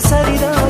சரிதான்.